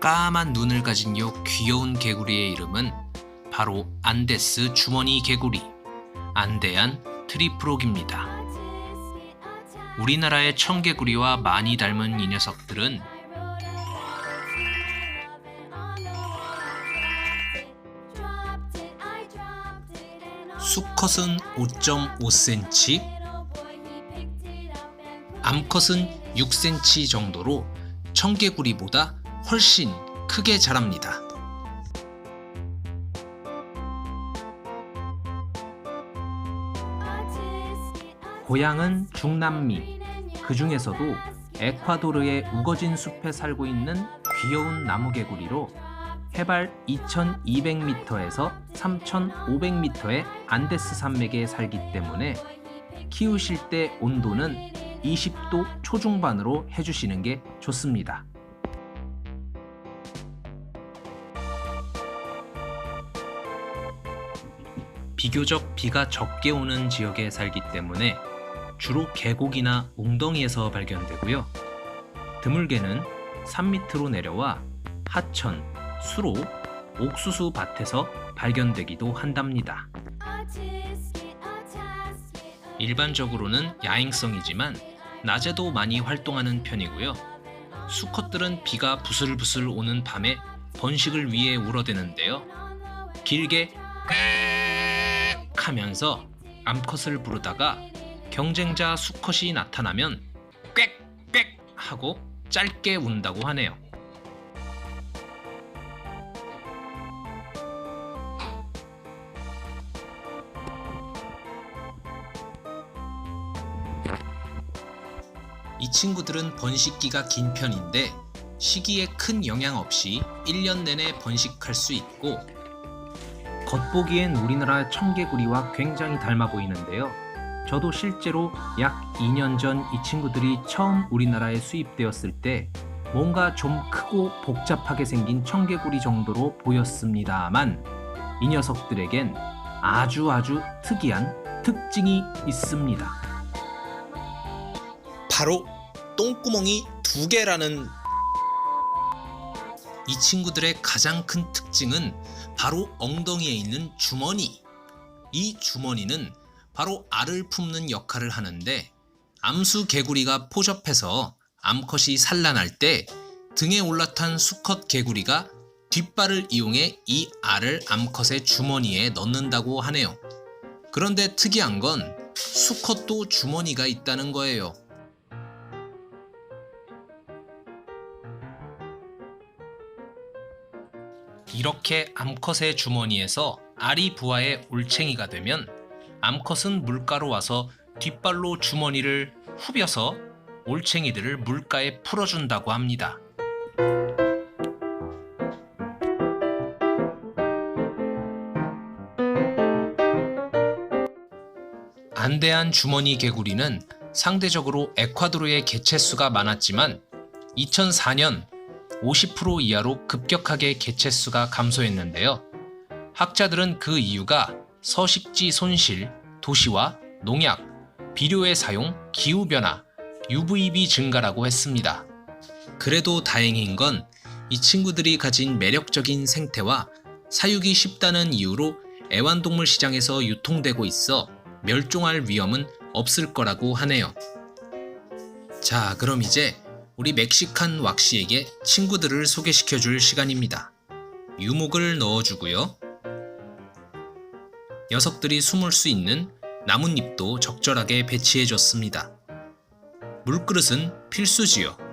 까만 눈을 가진 요 귀여운 개구리의 이름은 바로 안데스 주머니 개구리, 안데안 트리프록입니다. 우리나라의 청개구리와 많이 닮은 이 녀석들은 수컷은 5.5cm, 암컷은 6cm 정도로 청개구리보다 훨씬 크게 자랍니다. 고향은 중남미, 그 중에서도 에콰도르의 우거진 숲에 살고 있는 귀여운 나무개구리로 해발 2200m에서 3500m의 안데스 산맥에 살기 때문에 키우실 때 온도는 20도 초중반으로 해주시는 게 좋습니다. 비교적 비가 적게 오는 지역에 살기 때문에 주로 계곡이나 웅덩이에서 발견되고요. 드물게는 산 밑으로 내려와 하천, 수로, 옥수수 밭에서 발견되기도 한답니다. 일반적으로는 야행성이지만 낮에도 많이 활동하는 편이고요. 수컷들은 비가 부슬부슬 오는 밤에 번식을 위해 울어대는데요. 길게 꽥 하면서 암컷을 부르다가 경쟁자 수컷이 나타나면 꽥꽥 하고 짧게 운다고 하네요. 이 친구들은 번식기가 긴 편인데 시기에 큰 영향 없이 1년 내내 번식할 수 있고 겉보기엔 우리나라 청개구리와 굉장히 닮아 보이는데요. 저도 실제로 약 2년 전 이 친구들이 처음 우리나라에 수입되었을 때 뭔가 좀 크고 복잡하게 생긴 청개구리 정도로 보였습니다만 이 녀석들에겐 아주 아주 특이한 특징이 있습니다. 바로 똥구멍이 두 개라는 이 친구들의 가장 큰 특징은 바로 엉덩이에 있는 주머니. 이 주머니는 바로 알을 품는 역할을 하는데 암수 개구리가 포접해서 암컷이 산란할 때 등에 올라탄 수컷 개구리가 뒷발을 이용해 이 알을 암컷의 주머니에 넣는다고 하네요. 그런데 특이한 건 수컷도 주머니가 있다는 거예요. 이렇게 암컷의 주머니에서 알이 부화해 올챙이가 되면 암컷은 물가로 와서 뒷발로 주머니를 후벼서 올챙이들을 물가에 풀어준다고 합니다. 안대한 주머니 개구리는 상대적으로 에콰도르의 개체수가 많았지만 2004년 50% 이하로 급격하게 개체수가 감소했는데요. 학자들은 그 이유가 서식지 손실, 도시화, 농약, 비료의 사용, 기후변화, UVB 증가라고 했습니다. 그래도 다행인 건 이 친구들이 가진 매력적인 생태와 사육이 쉽다는 이유로 애완동물 시장에서 유통되고 있어 멸종할 위험은 없을 거라고 하네요. 자, 그럼 이제 우리 멕시칸 왁시에게 친구들을 소개시켜 줄 시간입니다. 유목을 넣어주고요. 녀석들이 숨을 수 있는 나뭇잎도 적절하게 배치해 줬습니다. 물그릇은 필수지요.